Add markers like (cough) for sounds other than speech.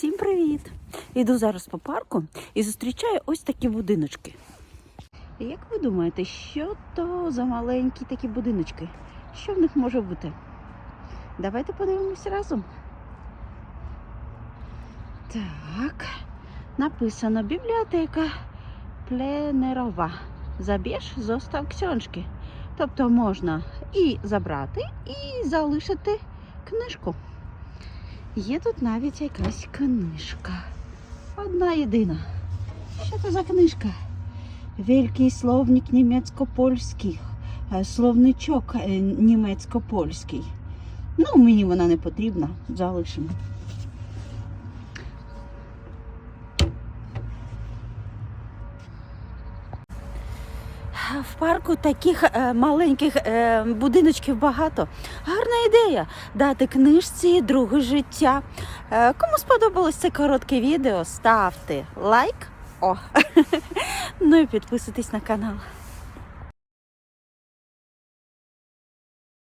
Всім привіт! Іду зараз по парку і зустрічаю ось такі будиночки. Як ви думаєте, що то за маленькі такі будиночки? Що в них може бути? Давайте подивимося разом. Так, написано бібліотека пленерова. Забіж, зостав ксьоншки. Тобто можна і забрати, і залишити книжку. Є тут навіть якась книжка. Одна єдина. Що це за книжка? Великий словник німецько-польських. Е, Словничок е, німецько-польський. Ну, мені вона не потрібна. Залишимо. В парку таких е, маленьких е, будиночків багато. Гарна ідея дати книжці друге життя. Е, кому сподобалось це коротке відео, ставте лайк. О, (laughs) ну і підписуйтесь на канал.